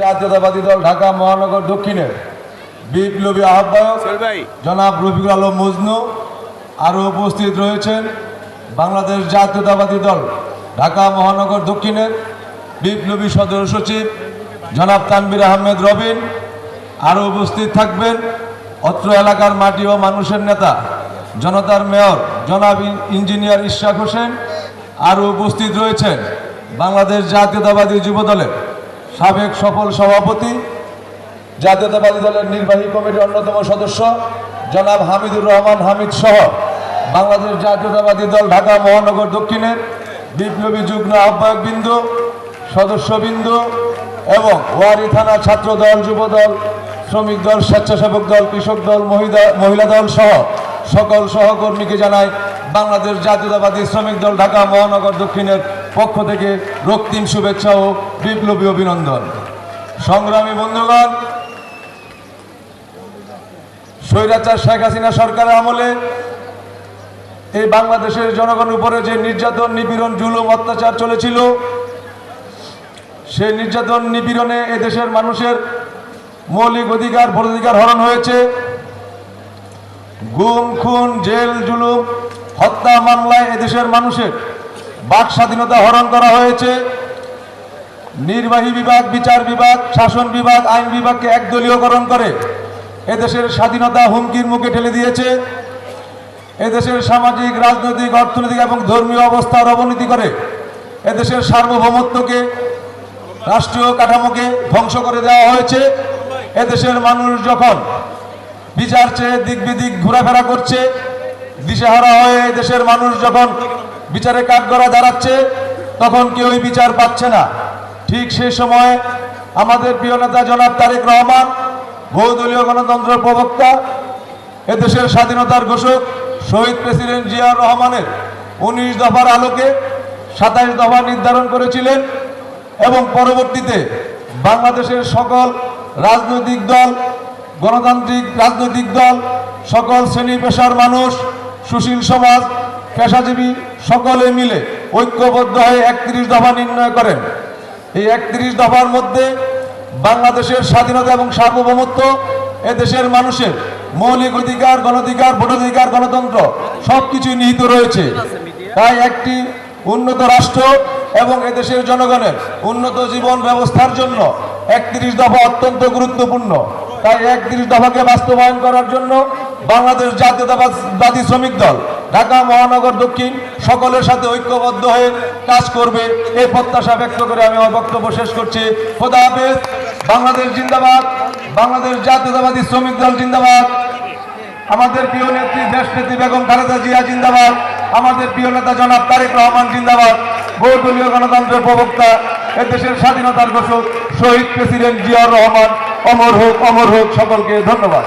জাতীয়তাবাদী দল ঢাকা মহানগর দক্ষিণের বিপ্লবী আহ্বায়ক জনাব রফিকুল আলম মজনু আরও উপস্থিত রয়েছেন বাংলাদেশ জাতীয়তাবাদী দল ঢাকা মহানগর দক্ষিণের বিপ্লবী সদর সচিব জনাব তানবির আহমেদ রবিন। আরও উপস্থিত থাকবেন অত্র এলাকার মাটি ও মানুষের নেতা জনতার মেয়র জনাব ইঞ্জিনিয়ার ইশরাক হোসেন। আরও উপস্থিত রয়েছেন বাংলাদেশ জাতীয়তাবাদী যুব দলের সাবেক সফল সভাপতি জাতীয়তাবাদী দলের নির্বাহী কমিটির অন্যতম সদস্য জনাব হামিদুর রহমান হামিদ সহ বাংলাদেশ জাতীয়তাবাদী দল ঢাকা মহানগর দক্ষিণের বিপ্লবী যুগ্ম আহ্বায়ক বিন্দু সদস্যবৃন্দ এবং ওয়ারি থানা ছাত্র দল, যুব দল, শ্রমিক দল, স্বেচ্ছাসেবক দল, কৃষক দল মহিলা দল সহ সকল সহকর্মীকে জানাই বাংলাদেশ জাতীয়তাবাদী শ্রমিক দল ঢাকা মহানগর দক্ষিণের পক্ষ থেকে রক্তিম শুভেচ্ছা ও বিপ্লবী অভিনন্দন। সংগ্রামী বন্ধুগণ, স্বৈরাচার শেখ হাসিনা সরকারের আমলে এই বাংলাদেশের জনগণের উপরে যে নির্যাতন, নিপীড়ন, জুলুম, অত্যাচার চলেছিল, সেই নির্যাতন, নিপীড়নে এদেশের মানুষের মৌলিক অধিকার, ভোটাধিকার হরণ হয়েছে। গুম, খুন, জেল, জুলুম, হত্যা, মামলায় এদেশের মানুষের বাক স্বাধীনতা হরণ করা হয়েছে। নির্বাহী বিভাগ, বিচার বিভাগ, শাসন বিভাগ, আইন বিভাগকে একদলীয়করণ করে এদেশের স্বাধীনতা হুমকির মুখে ঠেলে দিয়েছে। এদেশের সামাজিক, রাজনৈতিক, অর্থনৈতিক এবং ধর্মীয় অবস্থার অবনতি করে এদেশের সার্বভৌমত্বকে, রাষ্ট্রীয় কাঠামোকে ধ্বংস করে দেওয়া হয়েছে। এদেশের মানুষ যখন বিচার চেয়ে দিক বিদিক ঘোরাফেরা করছে, দিশেহারা হয়ে দেশের মানুষ যখন বিচারে কাঠগড়া দাঁড়াচ্ছে, তখন কেউই বিচার পাচ্ছে না। ঠিক সেই সময় আমাদের প্রিয় নেতা জনাব তারেক রহমান, বহুদলীয় গণতন্ত্রের প্রবক্তা, এদেশের স্বাধীনতার ঘোষক শহীদ প্রেসিডেন্ট জিয়াউর রহমানের উনিশ দফার আলোকে সাতাইশ দফা নির্ধারণ করেছিলেন এবং পরবর্তীতে বাংলাদেশের সকল রাজনৈতিক দল, গণতান্ত্রিক রাজনৈতিক দল, সকল শ্রেণি পেশার মানুষ, সুশীল সমাজ পেশাজীবী সকলে মিলে ঐক্যবদ্ধ হয়ে একত্রিশ দফা নির্ণয় করেন। এই একত্রিশ দফার মধ্যে বাংলাদেশের স্বাধীনতা এবং সার্বভৌমত্ব দেশের মানুষের মৌলিক অধিকার, গণধিকার, ভোটাধিকার, গণতন্ত্র সব কিছুই নিহিত রয়েছে। তাই একটি উন্নত রাষ্ট্র এবং এদেশের জনগণের উন্নত জীবন ব্যবস্থার জন্য একত্রিশ দফা অত্যন্ত গুরুত্বপূর্ণ। তাই একত্রিশ দফাকে বাস্তবায়ন করার জন্য বাংলাদেশ জাতীয়তাবাদী শ্রমিক দল ঢাকা মহানগর দক্ষিণ সকলের সাথে ঐক্যবদ্ধ হয়ে কাজ করবে। এই প্রত্যাশা ব্যক্ত করে আমি আমার বক্তব্য শেষ করছি। খোদা হাফেজ, বাংলাদেশ জিন্দাবাদ, বাংলাদেশ জাতীয়তাবাদী শ্রমিক দল জিন্দাবাদ। আমাদের প্রিয় নেত্রী দেশ নেত্রী বেগম খালেদা জিয়া জিন্দাবাদ। আমাদের প্রিয় নেতা জনাব তারেক রহমান জিন্দাবাদ। বহুদলীয় গণতন্ত্রের প্রবক্তা, এদেশের স্বাধীনতার ঘোষক, শহীদ প্রেসিডেন্ট জিয়াউর রহমান। অমর হোক অমর হোক, সকলকে ধন্যবাদ।